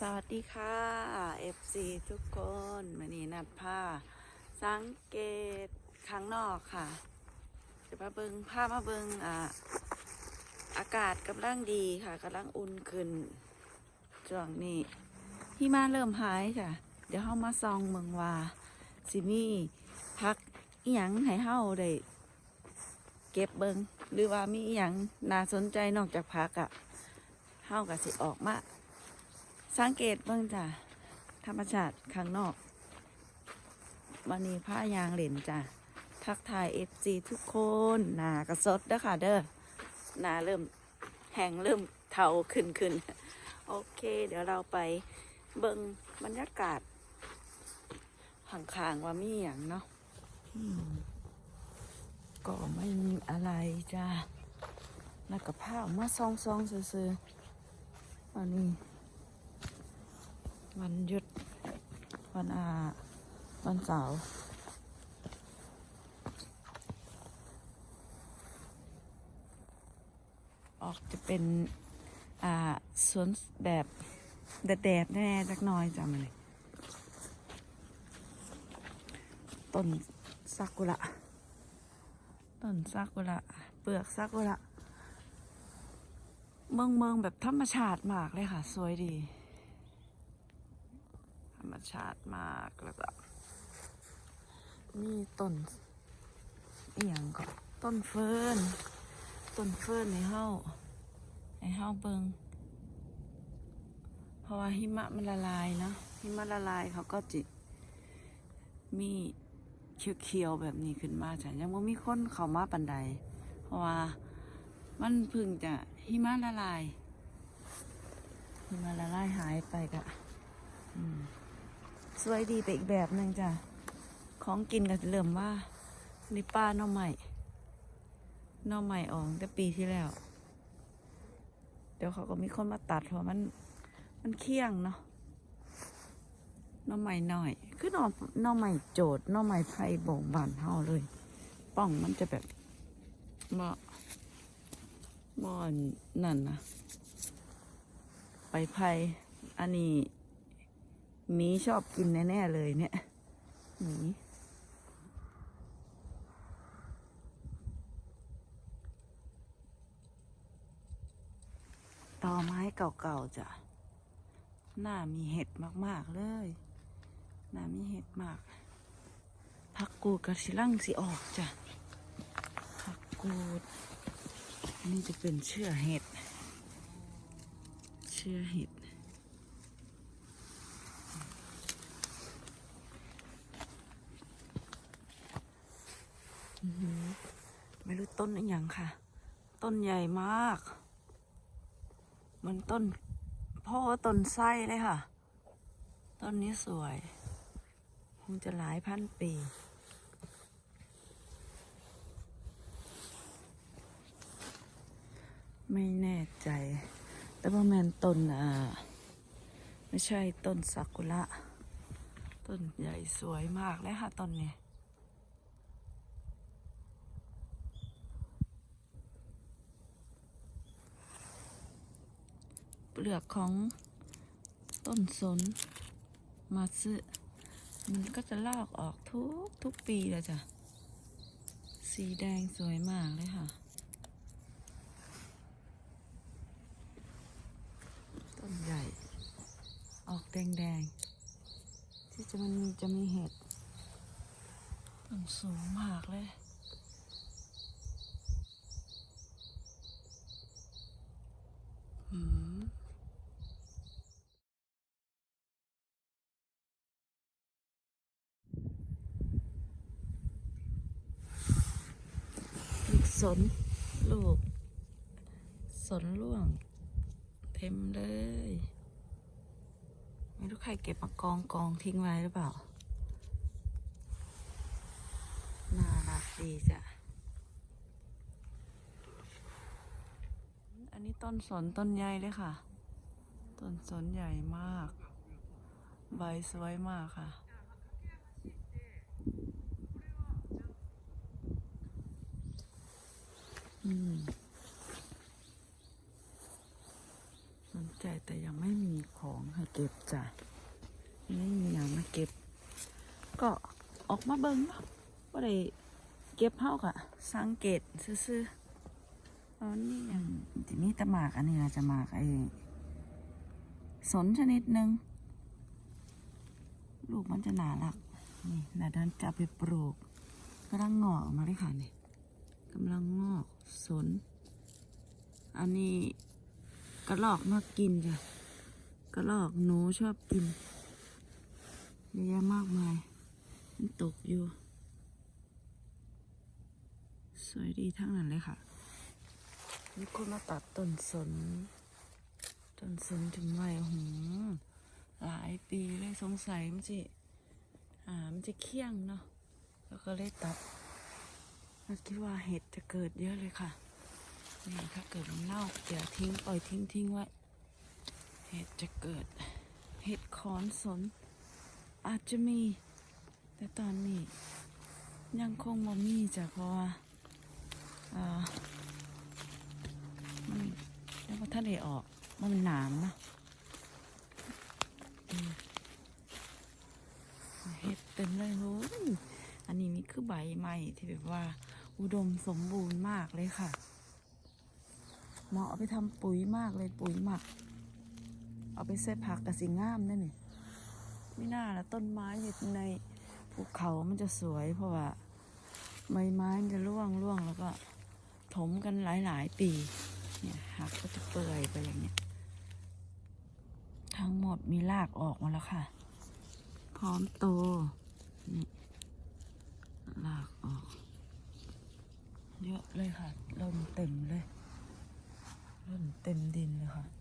สวัสดีค่ะ FC ทุกคนวันนี้นัดผ้า สังเกตข้างนอกค่ะจะมาเบิงผ้ามาเบิงอ่าอากาศกำลังดีค่ะกำลังอุ่นขึ้นช่วงนี้ที่มาเริ่มหายค่ะ เดี๋ยวเฮามาซองเมืองว่าสิมีพักอีหยังให้เฮาได้เก็บเบิงหรือว่ามีอีหยังน่าสนใจนอกจากพักอะ่ะเฮาก็สิออกมา สังเกตเบิ่งจ้ะธรรมชาติข้างนอกวันนี้ผ้ายางเหล่นจ้ะทักทายเอฟซีทุกคนหนากระสดเด้อค่ะ เด้อหนาเริ่มแห้งเริ่มเทาขึ้นขึ้นโอเค เดี๋ยวเราไปเบิ่งบรรยากาศห่างๆว่ามีอย่างเนาะก็ไม่มีอะไรจ้ะแล้วก็ผ้าออกมาซองๆซื่อๆอันนี้ วันหยุด วันอา วันเสาร์ออกจะเป็น อ่า สวนแบบแดดแน่ๆจักน้อยจ้ะมันเลยต้นซากุระ ต้นซากุระ เปลือกซากุระ เมืองเมืองแบบธรรมชาติมากเลยค่ะ สวยดี มชาติมากแล้วก็มีต้นเอหย่างก็ต้นเฟิร์นต้นเฟิร์นในเฮาในเฮาเบิงเพราะว่าหิมะมันละลายเนาะหิมะละลายเขาก็จิมีเขียวๆแบบนี้ขึ้นมาจ้ะยังไม่มีคนเข้ามาปันใด เพราะว่ามันพึ่งจะหิมะละลายหิมะละลายหายไปกะอืม สวยดีไปอีกแบบหนึ่งจ้ะ ของกินก็เริ่มว่านี่ป้าน้องใหม่น้องใหม่ออกตั้งแต่ปีที่แล้ว เดี๋ยวเขาก็มีคนมาตัดเพราะมัน มันเคี่ยงเนาะน้องใหม่หน่อย คือน้องน้องใหม่โจดน้องใหม่ไผ่บ่งบานเฮาเลย ป้องมันจะแบบบ่บ่นั่นนะไปไผ่อันนี้ หมีชอบกินแน่ๆเลยเนี่ยหมีตอไม้เก่าๆจ้ะหน้ามีเห็ดมากๆเลยหน้ามีเห็ดมาก ผักกูดกับสิลังสิออกจ้ะ ผักกูด นี่จะเป็นเชื่อเห็ด เชื่อเห็ด อื้อหือ ไม่รู้ต้นอะไรอย่างค่ะ ต้นใหญ่มากเหมันต้นพ่อต้นไส้เลยค่ะ ต้นนี้สวย คงจะหลายพันปีไม่แน่ใจ แต่ว่าแมนต้นอ่าไม่ใช่ต้นซากุระ ต้นใหญ่สวยมากเลยค่ะต้นนี้ เปลือกของต้นสนมาซื้อมันก็จะลอกออกทุกทุกปีเลยจ้ะ สีแดงสวยมากเลยค่ะ ต้นใหญ่ ออกแดงๆ ที่จะมันมีจะมีเห็ด ต้นสูงมากเลยอืม สนลูก สนล่วง เต็มเลย ไม่รู้ใครเก็บมากองกองทิ้งไว้หรือเปล่า น่ารักดีจ้ะ อันนี้ต้นสนต้นใหญ่เลยค่ะ ต้นสนใหญ่มาก ใบสวยมากค่ะ อืม สนใจแต่ยังไม่มีของค่ะเก็บจ้ะไม่มีอย่างมาเก็บ ก็ออกมาเบิ้งเนาะว่าได้เก็บเฮากะสังเกตซื่อๆอ๋อนี่อย่างทีนี้ตะหมากอันนี้นะจะหมากไอ้สนชนิดหนึ่งลูกมันจะหนาหลักนี่หนาดันจะไปปลูกกำลังงอกออกมาเลยค่ะนี่กำลังงอก สน อันนี้กระรอกมากินจ้ะกระรอกหนูชอบกินเยอะแยะมากมาย มันตกอยู่ สวยดีทั้งนั้นเลยค่ะมีคนมาตัดต้นสน ต้นสนถึงวัยหูหลายปีเลยสงสัยมันจะอ่ามันจะเคี่ยงเนาะแล้วก็เลยตัด นัดคิดว่าเห็ดจะเกิดเยอะเลยค่ะ นี่ถ้าเกิดมันเน่าอย่าทิ้งปล่อยทิ้งทิ้งไว้ เห็ดจะเกิด เห็ดขอนสน อาจจะมี แต่ตอนนี้ ยังคงบ่มีจ้ะเพราะว่าอ่ามันแล้วก็ท่านได้ออกมันหนามนะเห็ดเต็มเลยโอ้ย อันนี้นี่คือใบใหม่ที่แบบว่า อุดมสมบูรณ์มากเลยค่ะ เหมาะเอาไปทำปุ๋ยมากเลยปุ๋ยหมัก เอาไปใส่ผักกับสิงามนั่นนี่ไม่น่าละต้นไม้อยู่ในภูเขามันจะสวยเพราะว่าใบไม้มันจะร่วงร่วงแล้วก็ถมกันหลายหลายๆปี เนี่ยหักก็จะเปื่อยไปอย่างเนี้ย ทั้งหมดมีรากออกมาแล้วค่ะ พร้อมโตนี่ ลากออก เยอะเลยค่ะล่นเต็มเลยล่นเต็มดินเลยค่ะ